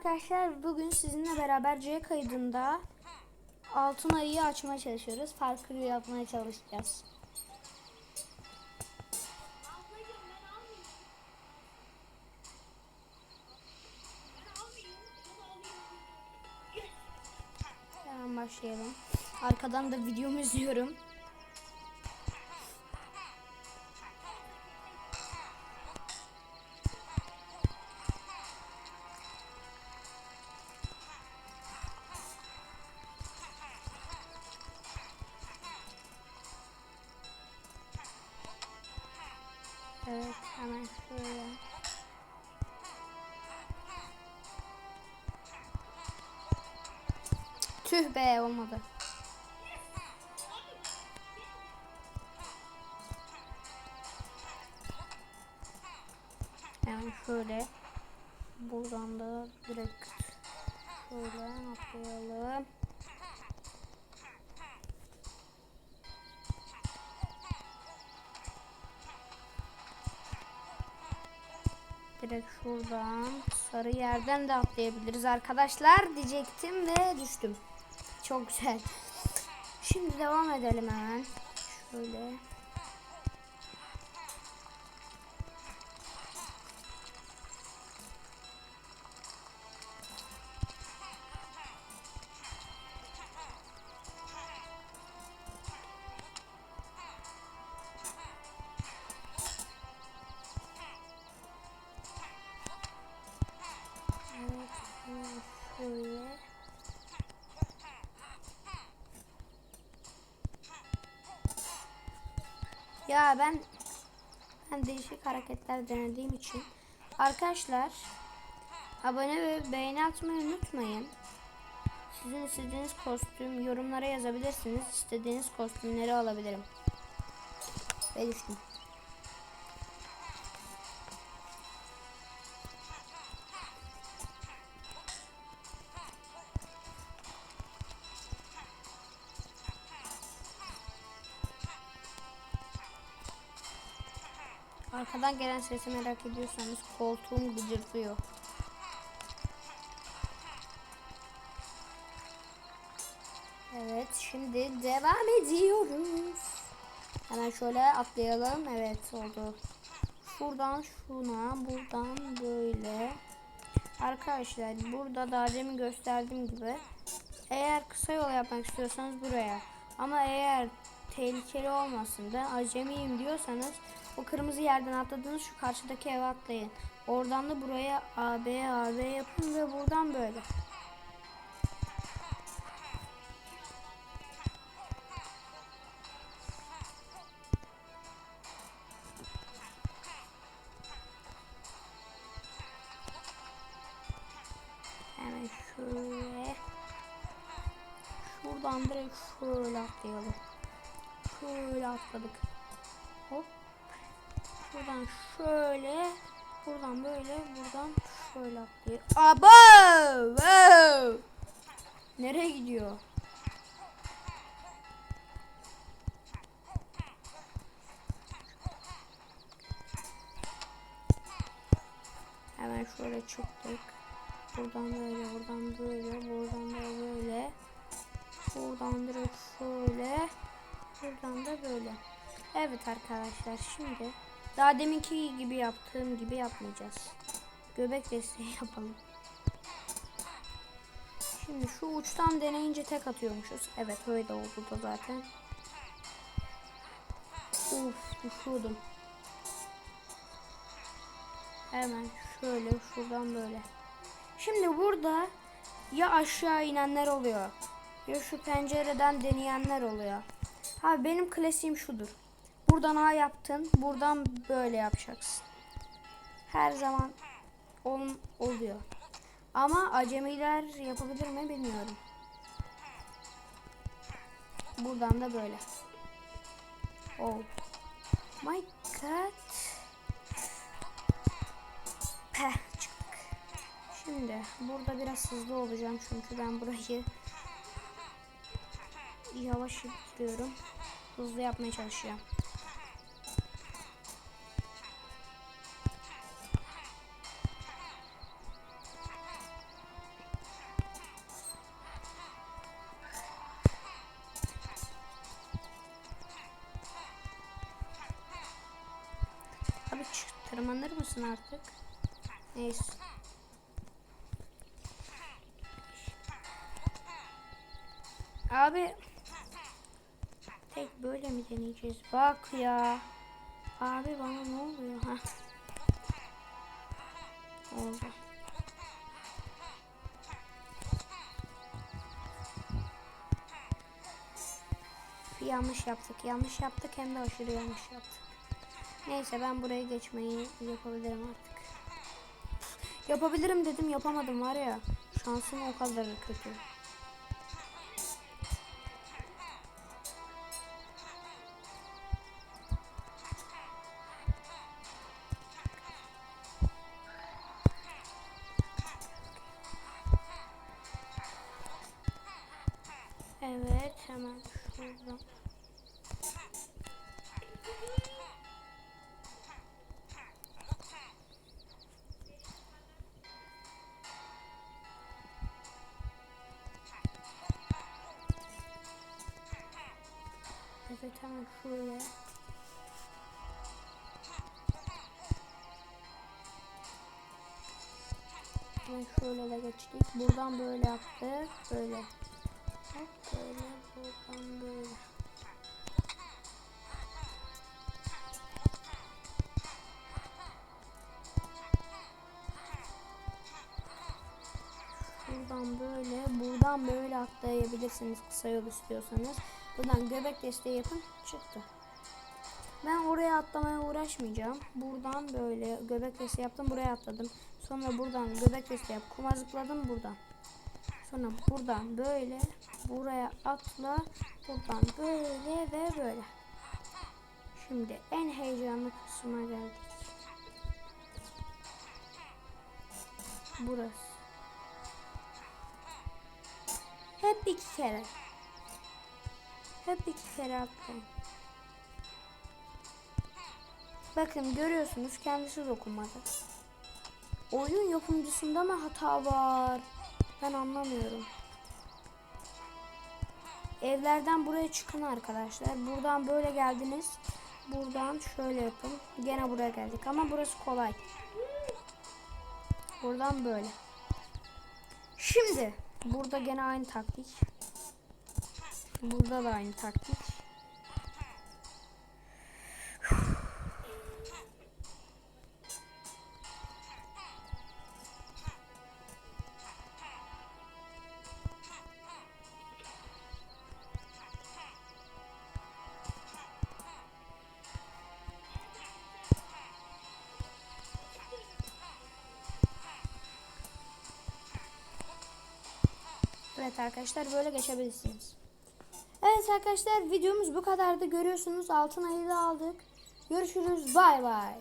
arkadaşlar bugün sizinle beraber C kaydında altın ayıyı açmaya çalışıyoruz. Parkur yapmaya çalışacağız. Hemen başlayalım. Arkadan da videomu izliyorum. Evet hemen şöyle. Tüh be olmadı. Yani şöyle buradan da direkt şöyle atlayalım. Direkt şuradan sarı yerden de atlayabiliriz arkadaşlar diyecektim ve düştüm. Çok güzel. Şimdi devam edelim hemen. Şöyle. Ya ben ben değişik hareketler denediğim için arkadaşlar abone ve beğeni atmayı unutmayın. Sizin istediğiniz kostüm yorumlara yazabilirsiniz. İstediğiniz kostümleri alabilirim. Ve düştüm. Arkadan gelen sesi merak ediyorsanız koltuğum gıcırtıyor. Evet şimdi devam ediyoruz. Hemen şöyle atlayalım. Evet oldu. Şuradan şuna buradan böyle. Arkadaşlar burada daha demin gösterdiğim gibi eğer kısa yol yapmak istiyorsanız buraya ama eğer tehlikeli olmasın da acemiyim diyorsanız o kırmızı yerden atladığınız şu karşıdaki eve atlayın. Oradan da buraya AB AB yapın ve buradan böyle. Hemen şöyle. Şuradan direkt şöyle atlayalım. Şöyle atladık. Hop. Buradan şöyle. Buradan böyle. Buradan şöyle atlayalım. Abo! Wow! Nereye gidiyor? Hemen şöyle çıktık. Buradan böyle, buradan böyle, buradan da böyle. Buradan direkt şöyle. Buradan da böyle. Evet arkadaşlar şimdi daha deminki gibi yaptığım gibi yapmayacağız. Göbek desteği yapalım. Şimdi şu uçtan deneyince tek atıyormuşuz. Evet öyle oldu da zaten. Uf düşüyordum. Hemen şöyle şuradan böyle. Şimdi burada ya aşağı inenler oluyor. Ya şu pencereden deneyenler oluyor. Ha benim klasiğim şudur. Buradan A yaptın. Buradan böyle yapacaksın. Her zaman ol, oluyor. Ama acemiler yapabilir mi bilmiyorum. Buradan da böyle. Oh. My god. Peh. Şimdi burada biraz hızlı olacağım çünkü ben burayı yavaş yapıyorum. Hızlı yapmaya çalışıyorum. Abi tırmanır mısın artık? Neyse. Abi tek böyle mi deneyeceğiz? Bak ya. Abi bana ne oluyor? Ha. Oldu. Yanlış yaptık. Yanlış yaptık hem de aşırı yanlış yaptık. Neyse ben buraya geçmeyi yapabilirim artık. Yapabilirim dedim yapamadım var ya. Şansım o kadar kötü. Hemen şuradan. Evet hemen şuraya. Hemen şöyle de geçtik. Buradan böyle yaptık. Böyle. Hop böyle buradan böyle. Buradan böyle, buradan böyle atlayabilirsiniz kısa yol istiyorsanız. Buradan göbek desteği yapın, çıktı. Ben oraya atlamaya uğraşmayacağım. Buradan böyle göbek desteği yaptım, buraya atladım. Sonra buradan göbek desteği yap, kuma zıpladım buradan. Sonra buradan böyle, buraya atla, buradan böyle ve böyle. Şimdi en heyecanlı kısma geldik. Burası. Hep iki kere. Hep iki kere atlayın. Bakın görüyorsunuz kendisi dokunmadı. Oyun yapımcısında mı hata var? Ben anlamıyorum. Evlerden buraya çıkın arkadaşlar. Buradan böyle geldiniz. Buradan şöyle yapın. Gene buraya geldik ama burası kolay. Buradan böyle. Şimdi burada gene aynı taktik. Burada da aynı taktik. Evet arkadaşlar böyle geçebilirsiniz. Evet arkadaşlar videomuz bu kadardı. Görüyorsunuz altın ayı da aldık. Görüşürüz. Bay bay.